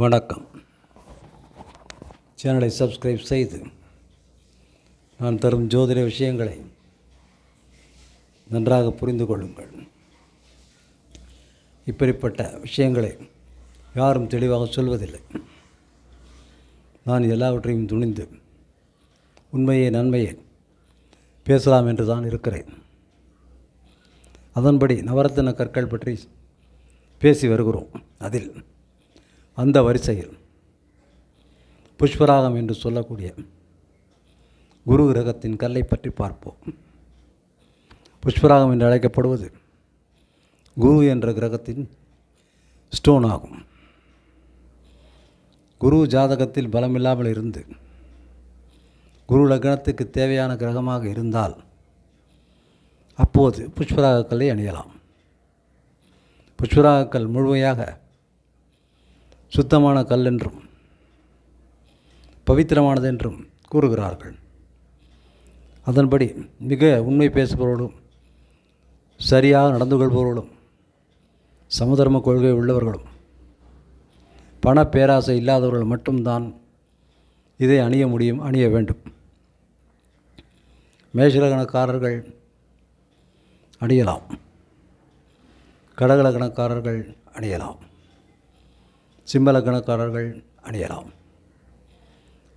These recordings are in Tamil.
வணக்கம். சேனலை சப்ஸ்கிரைப் செய்து நான் தரும் ஜோதிட விஷயங்களை நன்றாக புரிந்து கொள்ளுங்கள். இப்படிப்பட்ட விஷயங்களை யாரும் தெளிவாக சொல்வதில்லை. நான் எல்லாவற்றையும் துணிந்து உண்மையை நன்மையை பேசலாம் என்று தான் இருக்கிறேன். அதன்படி நவரத்தின கற்கள் பற்றி பேசி வருகிறோம். அதில் அந்த வரிசையில் புஷ்பராகம் என்று சொல்லக்கூடிய குரு கிரகத்தின் கல்லை பற்றி பார்ப்போம். புஷ்பராகம் என்று அழைக்கப்படுவது குரு என்ற கிரகத்தின் ஸ்டோன் ஆகும். குரு ஜாதகத்தில் பலமில்லாமல் இருந்து குரு லக்னத்துக்கு தேவையான கிரகமாக இருந்தால் அப்போது புஷ்பராகக்கல்லை அணியலாம். புஷ்பராகக்கல் முழுமையாக சுத்தமான கல் என்றும் பவித்திரமானது என்றும் கூறுகிறார்கள். அதன்படி மிக உண்மை பேசுபவர்களும் சரியாக நடந்து கொள்பவர்களும் சமதர்ம கொள்கை உள்ளவர்களும் பண பேராசை இல்லாதவர்கள் மட்டும்தான் இதை அணிய முடியும் அணிய வேண்டும். மேஷலகணக்காரர்கள் அணியலாம். கடகலகணக்காரர்கள் அணியலாம். சிம்மலக்கணக்காரர்கள் அணியலாம்.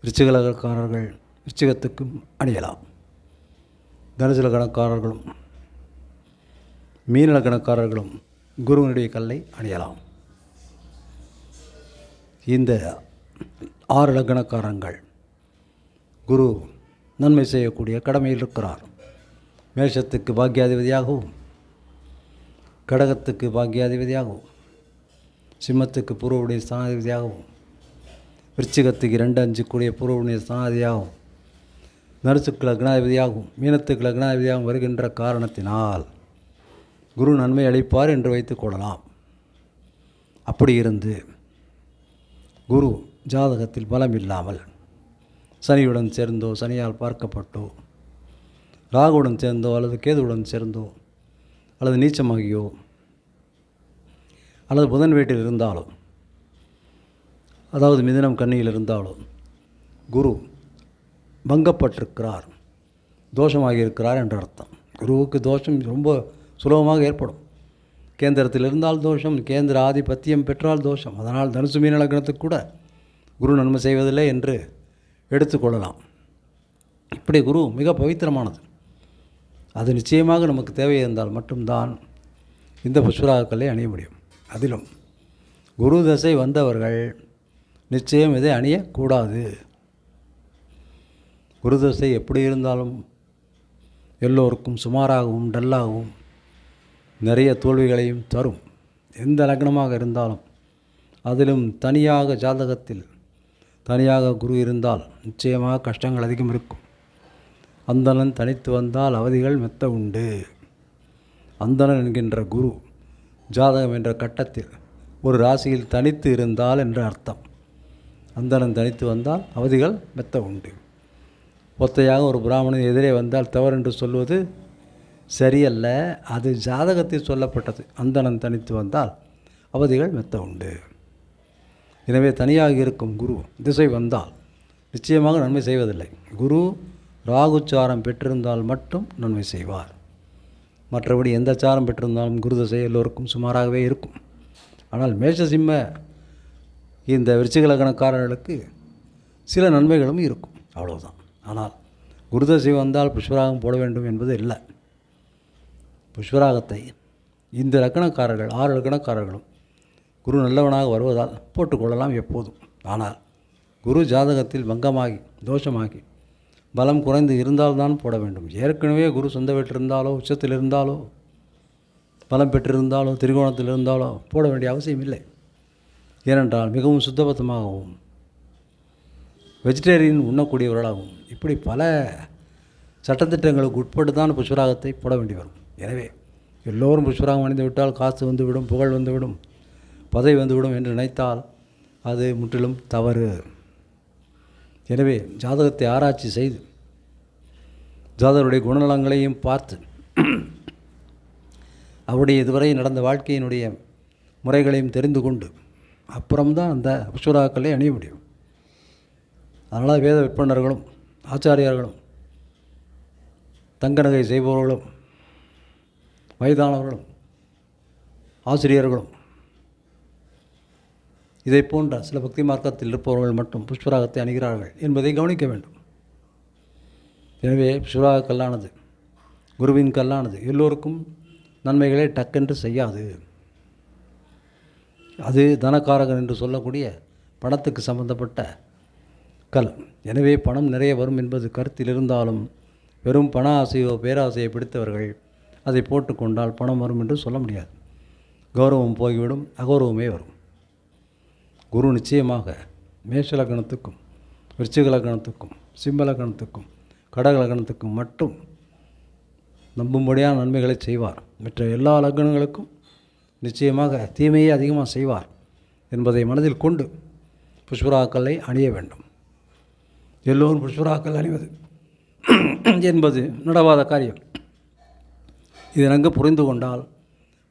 விருச்சிகலகணக்காரர்கள் விருச்சிகத்துக்கும் அணியலாம். தனுசு லக்கணக்காரர்களும் மீனலக்கணக்காரர்களும் குருவனுடைய கல்லை அணியலாம். இந்த ஆறு லக்கணக்காரங்கள் குரு நன்மை செய்யக்கூடிய கடமையில் இருக்கிறார். மேஷத்துக்கு பாக்கியாதிபதியாகவும் கடகத்துக்கு பாக்கியாதிபதியாகவும் சிம்மத்துக்கு பூர்வவுடைய ஸ்தானாதிபதியாகவும் விருச்சிகத்துக்கு இரண்டு அஞ்சு கூடிய பூர்வவுடைய ஸ்தானாதிபதியாகவும் நரசுக்கு லக்னாதிபதியாகவும் மீனத்துக்கு லக்னாதிபதியாகவும் வருகின்ற காரணத்தினால் குரு நன்மை அளிப்பார் என்று வைத்துக் கொள்ளலாம். அப்படி இருந்து குரு ஜாதகத்தில் பலம் இல்லாமல் சனியுடன் சேர்ந்தோ சனியால் பார்க்கப்பட்டோ ராகுடன் சேர்ந்தோ அல்லது கேதுவுடன் சேர்ந்தோ அல்லது நீச்சமாகியோ அல்லது புதன் வீட்டில் இருந்தாலோ அதாவது மிதினம் கண்ணியில் இருந்தாலோ குரு பங்கப்பட்டிருக்கிறார் தோஷமாகியிருக்கிறார் என்ற அர்த்தம். குருவுக்கு தோஷம் ரொம்ப சுலபமாக ஏற்படும். கேந்திரத்தில் இருந்தால் தோஷம் கேந்திர ஆதிபத்தியம் பெற்றால் தோஷம். அதனால் தனுசு மீன லக்னத்துக்கு கூட குரு நன்மை செய்வதில்லை என்று எடுத்துக்கொள்ளலாம் இப்படி குரு மிக பவித்திரமானது. அது நிச்சயமாக நமக்கு தேவை இருந்தால் மட்டும்தான் இந்த புஷ்பராகக்கல்லை அணிய முடியும். அதிலும் குரு தசை வந்தவர்கள் நிச்சயம் இதை அணியக்கூடாது. குரு தசை எப்படி இருந்தாலும் எல்லோருக்கும் சுமாராகவும் டல்லாகவும் நிறைய தோல்விகளையும் தரும். எந்த லக்னமாக இருந்தாலும் அதிலும் தனியாக ஜாதகத்தில் தனியாக குரு இருந்தால் நிச்சயமாக கஷ்டங்கள் அதிகம் இருக்கும். அந்தணன் தனித்து வந்தால் அவதிகள் மெத்த உண்டு. அந்தணன் என்கின்ற குரு ஜாதகம் என்ற கட்டத்தில் ஒரு ராசியில் தனித்து இருந்தால் என்ற அர்த்தம். அந்தணன் தனித்து வந்தால் அவதிகள் மெத்த உண்டு. ஒத்தையாக ஒரு பிராமணன் எதிரே வந்தால் தவறு என்று சொல்வது சரியல்ல. அது ஜாதகத்தில் சொல்லப்பட்டது. அந்தணன் தனித்து வந்தால் அவதிகள் மெத்த உண்டு. எனவே தனியாக இருக்கும் குரு திசை வந்தால் நிச்சயமாக நன்மை செய்வதில்லை. குரு ராகுச்சாரம் பெற்றிருந்தால் மட்டும் நன்மை செய்வார். மற்றபடி எந்த சாரம் பெற்றிருந்தாலும் குருதசை எல்லோருக்கும் சுமாராகவே இருக்கும். ஆனால் மேஷசிம்ம இந்த விருச்சிகலக்கணக்காரர்களுக்கு சில நன்மைகளும் இருக்கும். அவ்வளவுதான். ஆனால் குருதசை வந்தால் புஷ்பராகம் போட வேண்டும் என்பது இல்லை. புஷ்பராகத்தை இந்த லக்கணக்காரர்கள் ஆறு லக்கணக்காரர்களும் குரு நல்லவனாக வருவதால் போட்டுக்கொள்ளலாம் எப்போதும். ஆனால் குரு ஜாதகத்தில் பங்கமாகி தோஷமாகி பலம் குறைந்து இருந்தால்தான் போட வேண்டும். ஏற்கனவே குரு சொந்த வீட்டில் இருந்தாலோ உச்சத்தில் இருந்தாலோ பலம் பெற்றிருந்தாலோ திரிகோணத்தில் இருந்தாலோ போட வேண்டிய அவசியம் இல்லை. ஏனென்றால் மிகவும் சுத்தபத்தமாகவும் வெஜிடேரியன் உண்ணக்கூடியவர்களாகவும் இப்படி பல சட்டத்திட்டங்களுக்கு உட்பட்டு தான் புஷ்பராகத்தை போட வேண்டி வரும். எனவே எல்லோரும் புஷ்பராகம் அணிந்து விட்டால் காசு வந்துவிடும் புகழ் வந்துவிடும் பதவி வந்துவிடும் என்று நினைத்தால் அது முற்றிலும் தவறு. எனவே ஜாதகத்தை ஆராய்ச்சி செய்து ஜாதகருடைய குணநலங்களையும் பார்த்து அவருடைய இதுவரை நடந்த வாழ்க்கையினுடைய முறைகளையும் தெரிந்து கொண்டு அப்புறம்தான் அந்த அப்சுராக்களை அணிய முடியும். அதனால் வேத விற்பனர்களும் ஆச்சாரியார்களும் தங்க நகை செய்பவர்களும் வயதானவர்களும் ஆசிரியர்களும் இதை போன்ற சில பக்தி மார்க்கத்தில் இருப்பவர்கள் மட்டும் புஷ்பராகத்தை அணிகிறார்கள் என்பதை கவனிக்க வேண்டும். எனவே புஷ்பராக கல்லானது குருவின் கல்லானது எல்லோருக்கும் நன்மைகளை டக்கென்று செய்யாது. அது தனக்காரகன் என்று சொல்லக்கூடிய பணத்துக்கு சம்பந்தப்பட்ட கல். எனவே பணம் நிறைய வரும் என்பது கருத்தில் இருந்தாலும் வெறும் பண ஆசையோ பேராசையை பிடித்தவர்கள் அதை போட்டுக்கொண்டால் பணம் வரும் என்று சொல்ல முடியாது. கௌரவம் போய்விடும் அகௌரவமே வரும். குரு நிச்சயமாக மேஷ லக்னத்துக்கும் விருச்சிக லக்னத்துக்கும் சிம்ம லக்னத்துக்கும் கடக லக்னத்துக்கும் மட்டும் நம்பும்படியான நன்மைகளை செய்வார். மற்ற எல்லா லக்னங்களுக்கும் நிச்சயமாக தீமையை அதிகமாக செய்வார் என்பதை மனதில் கொண்டு புஷ்பராக்களை அணிய வேண்டும். எல்லோரும் புஷ்பராக்கள் அணிவது என்பது நடவாத காரியம். இதை நன்கு புரிந்து கொண்டால்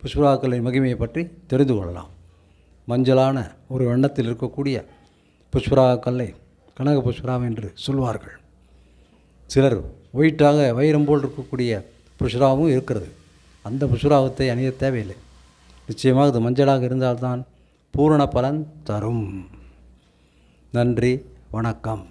புஷ்பராக்களின் மகிமையை பற்றி தெரிந்து கொள்ளலாம். மஞ்சளான ஒரு வண்ணத்தில் இருக்கக்கூடிய புஷ்பரா கல்லை கனக புஷ்பராம் என்று சொல்வார்கள். சிலர் ஒயிட்டாக வைரம் போல் இருக்கக்கூடிய புஷ்ராவும் இருக்கிறது. அந்த புஷ்ராவத்தை அணிய தேவையில்லை. நிச்சயமாக அது மஞ்சளாக இருந்தால்தான் பூரண பலன் தரும். நன்றி வணக்கம்.